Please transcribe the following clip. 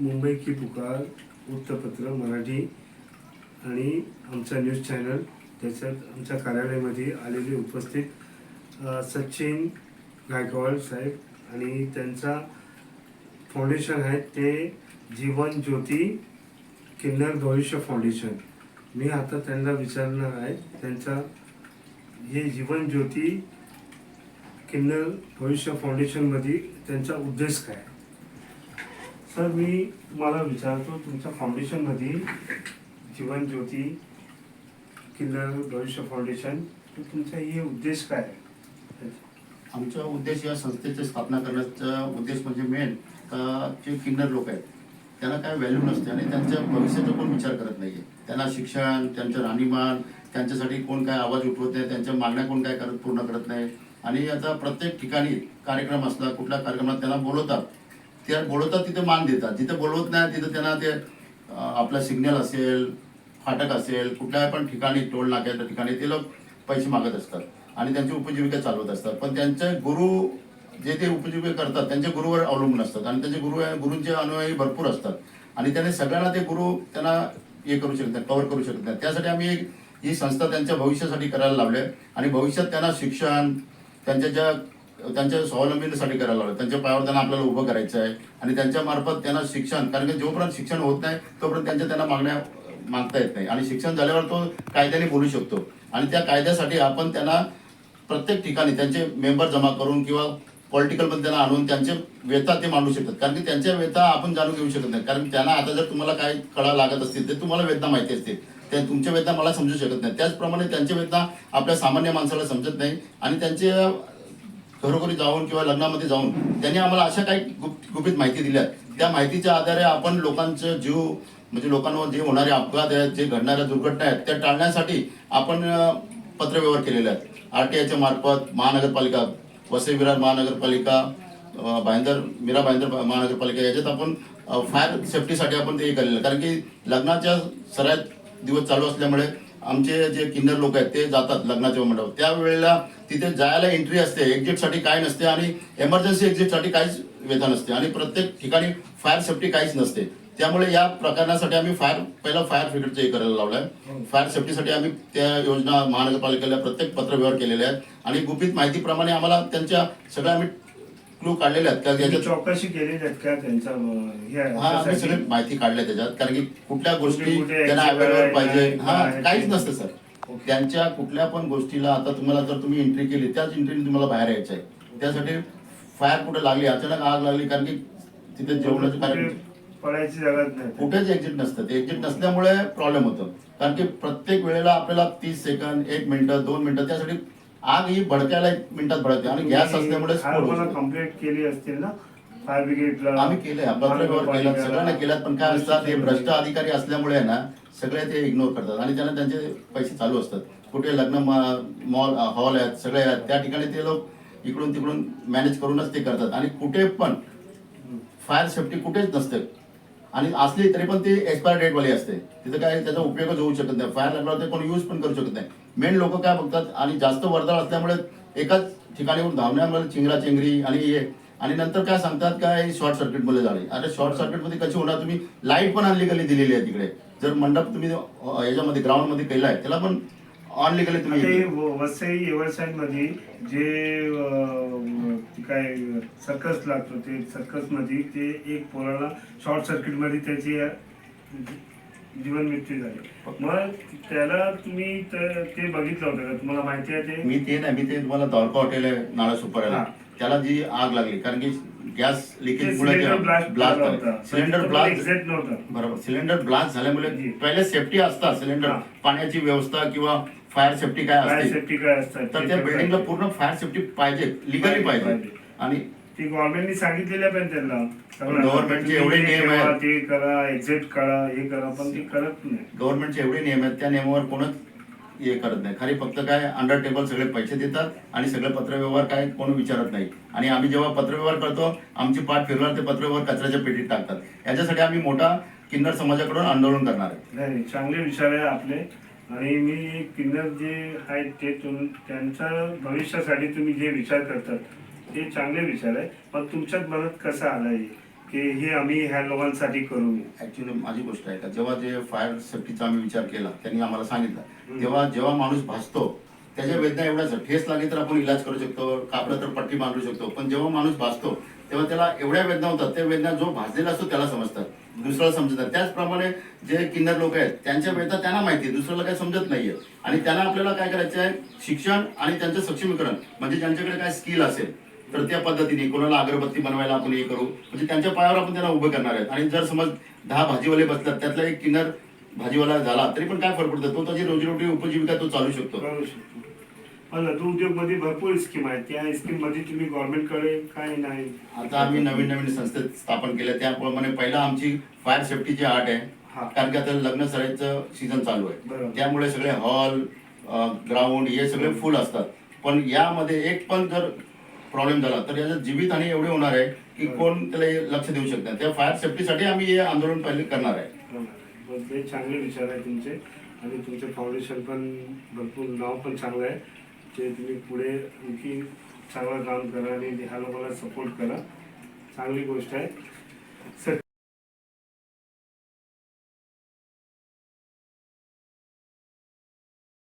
मुंबई की पुकार वृत्तपत्र मराठी आणि आमचा न्यूज चॅनल त्याच्यात आमच्या कार्यालयामध्ये आलेले उपस्थित सचिन गायकवाड साहेब आणि त्यांचा फाउंडेशन आहे ते जीवन ज्योती किन्नर भविष्य फाउंडेशन मी आता त्यांना विचारणार आहे त्यांचा हे जीवन ज्योती किन्नर भविष्य फाउंडेशनमध्ये त्यांचा उद्देश काय आहे? सर मी तुम्हाला विचारतो तुमच्या फाउंडेशनमध्ये जीवन ज्योती किन्नर भविष्य फाउंडेशन तर तुमचा हे उद्देश काय आहे? आमचा उद्देश या संस्थेची स्थापना करण्याचा उद्देश म्हणजे मेन जे किन्नर लोक आहेत त्यांना काय व्हॅल्यू नसते आणि त्यांच्या भविष्याचा कोण विचार करत नाहीये. त्यांना शिक्षण त्यांचं राहणीमान त्यांच्यासाठी कोण काय आवाज उठवत नाही त्यांच्या मागण्या कोण काय करत पूर्ण करत नाही. आणि आता प्रत्येक ठिकाणी कार्यक्रम असला कुठल्या कार्यक्रमात त्यांना बोलवतात त्या बोलवतात तिथे मान देतात. जिथे बोलवत नाही तिथे त्यांना ते आपला आपलं सिग्नल असेल फाटक असेल कुठल्या पण ठिकाणी टोल नाक्याच्या ठिकाणी ते लोक पैसे मागत असतात आणि त्यांची उपजीविका चालवत असतात. पण त्यांचे गुरु जे ते उपजीविका करतात त्यांच्या गुरुवर अवलंबून असतात आणि त्यांचे गुरु गुरूंचे अनुयायी भरपूर असतात. आणि त्याने सगळ्यांना ते गुरु त्यांना हे करू शकत नाही कव्हर करू शकत नाही. त्यासाठी आम्ही एक ही संस्था त्यांच्या भविष्यासाठी करायला लावली आहे. आणि भविष्यात त्यांना शिक्षण त्यांच्या ज्या त्यांच्या स्वावलंबीसाठी करायला लागलं. त्यांच्या पायावर त्यांना आपल्याला उभं करायचं आहे. आणि त्यांच्या मार्फत त्यांना शिक्षण कारण की जोपर्यंत शिक्षण होत नाही तोपर्यंत त्यांच्या त्यांना मागण्या मागता येत नाही. आणि शिक्षण झाल्यावर तो कायद्याने बोलू शकतो. आणि त्या कायद्यासाठी आपण त्यांना प्रत्येक ठिकाणी त्यांचे मेंबर जमा करून किंवा पॉलिटिकलमध्ये त्यांना आणून त्यांचे व्यथा ते मांडू शकतात. कारण की त्यांच्या व्यथा आपण जाणून घेऊ शकत नाही. कारण त्यांना आता जर तुम्हाला काय कळा लागत असतील ते तुम्हाला वेदना माहिती असते ते तुमच्या वेदना मला समजू शकत नाही. त्याचप्रमाणे त्यांच्या वेदना आपल्या सामान्य माणसाला समजत नाही. आणि त्यांचे घरोघरी जाऊन किंवा लग्नामध्ये जाऊन त्यांनी आम्हाला अशा काही गुप गुपित माहिती दिल्या त्या माहितीच्या आधारे आपण लोकांचं जीव म्हणजे लोकांवर जे होणारे अपघात आहेत जे घडणाऱ्या दुर्घटना आहेत त्या टाळण्यासाठी आपण पत्रव्यवहार केलेले आहेत आर टी आयच्या मार्फत महानगरपालिका वसई विरार महानगरपालिका भाईंदर मीरा भाईंदर महानगरपालिका याच्यात आपण फायर सेफ्टीसाठी आपण ते हे केलेलं आहे. कारण की लग्नाच्या सरायत दिवस चालू असल्यामुळे आमचे जे किन्नर लोक आहेत ते जातात लग्नाच्या मंडप. त्यावेळेला तिथे जायला एंट्री असते एक्झिटसाठी काय नसते आणि एमर्जन्सी एक्झिटसाठी काहीच व्यथा नसते. आणि प्रत्येक ठिकाणी फायर सेफ्टी काहीच नसते. त्यामुळे या प्रकरणासाठी आम्ही फायर पहिला फायर ब्रिगेडचं हे करायला लावलंय. फायर सेफ्टीसाठी आम्ही त्या योजना महानगरपालिकेला प्रत्येक पत्रव्यवहार केलेले आहेत. आणि गुपित माहितीप्रमाणे आम्हाला त्यांच्या सगळ्या आम्ही क्लू काढलेले आहेत का? तुम्ही याच्यात चौकशी केली आहेत का त्यांचा हे आहे, हा आम्ही त्यासाठी? सगळी माहिती काढली त्याच्यात कारण की कुठल्या गोष्टी कुठे त्यांना exit अवेलेबल आहे, पाहिजे. काय- हा काहीच? नसतं सर त्यांच्या कुठल्या पण गोष्टीला आता तुम्हाला जर तुम्ही एंट्री केली त्याच एंट्रीने तुम्हाला बाहेर यायचं आहे. त्यासाठी फायर कुठे लागली? अचानक आग लागली कारण की तिथे जेवणाचं कुठे कार्यक्रम पडायची जागा नाही. कुठेच एक्झिट नसतं. ते एक्झिट नसल्यामुळे प्रॉब्लेम होतो. कारण की प्रत्येक वेळेला आपल्याला तीस सेकंद एक मिनिटं दोन मिनिटं त्यासाठी आग ही भडकायला एक मिनिटात भडकते आणि गॅस असल्यामुळे स्फोट शकतो. कंप्लेंट केली असतील ना? फायर ब्रिगेडला आम्ही केलंय केला सगळ्यांना केल्यात पण काय असतात हे भ्रष्ट अधिकारी असल्यामुळे आहे ना सगळे ते इग्नोर करतात. आणि त्यांना त्यांचे पैसे चालू असतात. कुठे लग्न मॉल हॉल आहेत सगळे आहेत त्या ठिकाणी ते लोक इकडून तिकडून मॅनेज करूनच ते करतात. आणि कुठे पण फायर सेफ्टी कुठेच नसते. आणि असली तरी पण ती एक्सपायर डेट वाली असते. तिथं काय त्याचा उपयोगच होऊ शकत नाही. फायर लागल्यावर ते कोणी यूज पण करू शकत नाही. मेन लोक काय बघतात आणि जास्त वर्दळ असल्यामुळे एकाच ठिकाणी धावण्यामुळे चिंगरा चिंगरी आणि हे. आणि नंतर काय सांगतात काय शॉर्ट सर्किटमध्ये झाले. अरे शॉर्ट सर्किटमध्ये कशी होणार तुम्ही लाइट पण अनलिगली दिलेली आहे तिकडे. जर मंडप तुम्ही याच्यामध्ये ग्राउंडमध्ये केलाय त्याला पण अनलिगली आता तुम्ही वसई व्यवसायमध्ये जे काय सर्कस लागतो ते सर्कसमध्ये ते एक पोराला शॉर्ट सर्किटमध्ये त्याची जीवन मृत्यू झाली. मग त्याला तुम्ही त- बघितलं होतं का? तुम्हाला माहिती आहे ते? मी ते नाही मी ते तुम्हाला दौरका हॉटेल आहे नाळा सुपाऱ्याला. हा. त्याला जी आग लागली कारण की गॅस लिकेज मुळे ब्लास्ट सिलेंडर ब्लास्ट बरोबर. सिलेंडर ब्लास्ट झाल्यामुळे. पहिले सेफ्टी असतात. सिलेंडर. पाण्याची व्यवस्था किंवा फायर सेफ्टी काय असते? सेफ्टी काय असतात तर त्या बिल्डिंगला. पूर्ण फायर सेफ्टी पाहिजे लिगली पाहिजे. आणि ती गव्हर्नमेंटनी सांगितलेलं पण त्यांना. गव्हर्नमेंटचे एवढे नियम आहेत. ते करा एक्झिट करा हे करा पण ते करत नाही. गव्हर्नमेंटचे एवढे नियम आहेत त्या नियमावर कोणच हे करत नाही. खाली फक्त काय अंडर टेबल सगळे पैसे देतात आणि सगळे पत्रव्यवहार काय कोण विचारत नाही. आणि आम्ही जेव्हा पत्रव्यवहार करतो आमची पाठ फिरणार ते पत्रव्यवहार कचऱ्याच्या पेटीत टाकतात. याच्यासाठी आम्ही मोठा किन्नर समाजाकडून आंदोलन करणार आहे. नाही नाही, चांगले विचार आहे आपले. आणि मी किन्नर जे आहेत ते तुम त्यांच्या भविष्यासाठी तुम्ही जे विचार करतात ते चांगले विचार आहे. पण तुमच्यात मनात कसं आलं हे की हे आम्ही ह्या लोकांसाठी करू? ऍक्च्युली माझी गोष्ट आहे का? जेव्हा जे फायर सेफ्टीचा आम्ही विचार केला त्यांनी आम्हाला सांगितलं. तेव्हा जेव्हा माणूस भासतो त्याच्या वेदना एवढ्याच. ठेस लागली तर आपण इलाज करू शकतो कापलं तर पट्टी बांधू शकतो. पण जेव्हा माणूस भासतो तेव्हा त्याला एवढ्या वेदना होतात. त्या वेदना जो भाजलेला असतो त्याला समजतात. दुसऱ्याला समजत नाही त्याचप्रमाणे जे किन्नर लोक आहेत त्यांच्या वेदना त्यांना माहिती आहे. दुसऱ्याला काही समजत नाहीये. आणि त्यांना आपल्याला काय करायचं आहे? शिक्षण आणि त्यांचं सक्षमीकरण म्हणजे ज्यांच्याकडे काय स्किल असेल तर त्या पद्धतीने कोणाला अगरबत्ती बनवायला आपण हे करू. म्हणजे त्यांच्या पायावर आपण त्यांना उभं करणार आहेत. आणि जर समज दहा भाजीवाले बसतात त्यातला एक किन्नर भाजीवाला झाला तरी पण काय फरक पडतो? तो त्याची रोजीरोटी उपजीविका तो चालू शकतो. पण उद्योगमध्ये भरपूर स्कीम आहेत. त्या स्कीममध्ये तुम्ही गव्हर्नमेंटकडे काय नाही. आता आम्ही नवीन नवीन संस्थेत स्थापन केलं त्याप्रमाणे पहिला आमची फायर सेफ्टीची आर्ट आहे. हा. कारण की आता लग्न सराईचं सीझन चालू आहे. त्यामुळे सगळे हॉल ग्राउंड हे सगळे फुल असतात. पण यामध्ये एक पण जर प्रॉब्लेम झाला. तर याचं जीवितहानी एवढी होणार आहे की बरोबर. कोण त्याला हे लक्ष देऊ शकत नाही. त्या फायर सेफ्टीसाठी आम्ही हे आंदोलन पहिले करणार आहे. पण ते चांगले विचार आहे तुमचे. आणि तुमचे फाउंडेशन पण भरपूर नाव पण चांगलं आहे. ते तुम्ही पुढे आणखी चांगलं काम करा आणि ह्या लोकांना सपोर्ट करा. चांगली गोष्ट आहे. सर